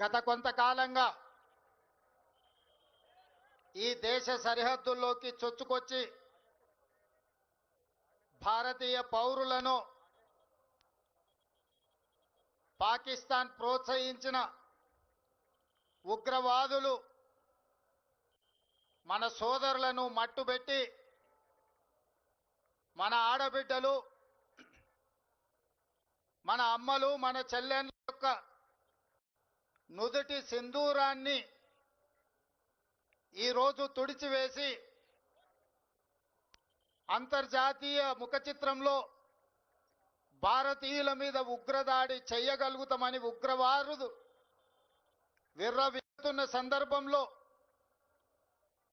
గత కొంతకాలంగా ఈ దేశ సరిహద్దుల్లోకి చొచ్చుకొచ్చి భారతీయ పౌరులను పాకిస్తాన్ ప్రోత్సహించిన ఉగ్రవాదులు మన సోదరులను మట్టుబెట్టి మన ఆడబిడ్డలు మన అమ్మలు మన చెల్లెళ్ళ యొక్క నుదుటి సింధూరాన్ని ఈరోజు తుడిచివేసి అంతర్జాతీయ ముఖచిత్రంలో భారతీయుల మీద ఉగ్రదాడి చెయ్యగలుగుతామని ఉగ్రవారుదు విర్రవిస్తున్న సందర్భంలో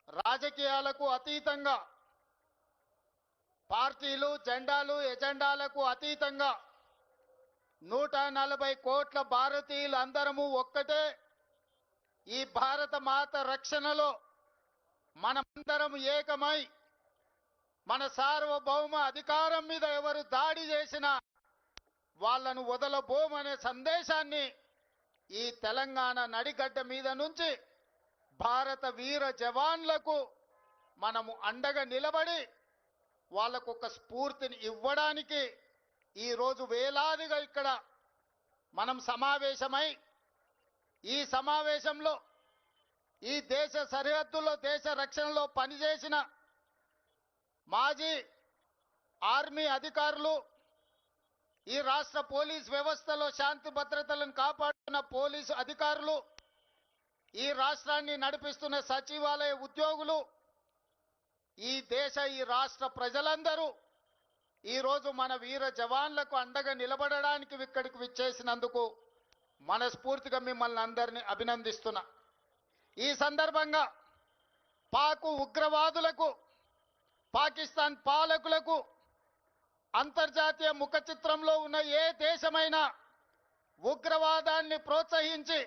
రాజకీయాలకు అతీతంగా పార్టీలు జెండాలు ఎజెండాలకు అతీతంగా నూట నలభై కోట్ల భారతీయులు అందరము ఒక్కటే. ఈ భారత మాత రక్షణలో మనమందరం ఏకమై మన సార్వభౌమ అధికారం మీద ఎవరు దాడి చేసినా వాళ్ళను వదలబోమనే సందేశాన్ని ఈ తెలంగాణ నడిగడ్డ మీద నుంచి భారత వీర జవాన్లకు మనము అండగా నిలబడి వాళ్ళకు ఒక స్ఫూర్తిని ఇవ్వడానికి ఈరోజు వేలాదిగా ఇక్కడ మనం సమావేశమై ఈ సమావేశంలో ఈ దేశ సరిహద్దుల్లో దేశ రక్షణలో పనిచేసిన మాజీ ఆర్మీ అధికారులు ఈ రాష్ట్ర పోలీస్ వ్యవస్థలో శాంతి భద్రతలను కాపాడుతున్న పోలీసు అధికారులు ఈ రాష్ట్రాన్ని నడిపిస్తున్న సచివాలయ ఉద్యోగులు ఈ దేశ ఈ రాష్ట్ర ప్రజలందరూ ఈరోజు మన వీర జవాన్లకు అండగా నిలబడడానికి ఇక్కడికి విచ్చేసినందుకు మనస్ఫూర్తిగా మిమ్మల్ని అందరినీ అభినందిస్తున్నా. ఈ సందర్భంగా పాకు ఉగ్రవాదులకు పాకిస్తాన్ పాలకులకు అంతర్జాతీయ ముఖ చిత్రంలో ఉన్న ఏ దేశమైనా ఉగ్రవాదాన్ని ప్రోత్సహించి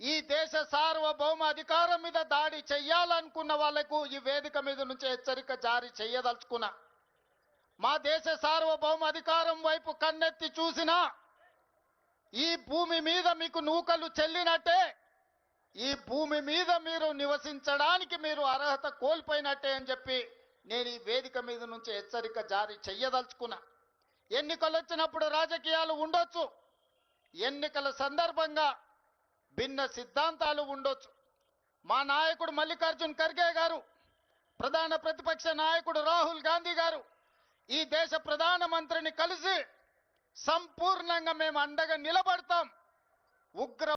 ఈ దేశ సార్వభౌమ అధికారం మీద దాడి చెయ్యాలనుకున్న వాళ్ళకు ఈ వేదిక మీద నుంచి హెచ్చరిక జారీ చేయదలుచుకున్నా మా దేశ సార్వభౌమ అధికారం వైపు కన్నెత్తి చూసినా ఈ భూమి మీద మీకు నూకలు చెల్లినట్టే ఈ భూమి మీద మీరు నివసించడానికి మీరు అర్హత కోల్పోయినట్టే అని చెప్పి నేను ఈ వేదిక మీద నుంచి హెచ్చరిక జారీ చెయ్యదలుచుకున్నా. ఎన్నికలు వచ్చినప్పుడు రాజకీయాలు ఉండొచ్చు. ఎన్నికల సందర్భంగా భిన్న సిద్ధాంతాలు ఉండొచ్చు. మా నాయకుడు మల్లికార్జున్ ఖర్గే గారు ప్రధాన ప్రతిపక్ష నాయకుడు రాహుల్ గాంధీ గారు ఈ దేశ ప్రధానమంత్రిని కలిసి సంపూర్ణంగా మేము అండగా నిలబడతాం. ఉగ్ర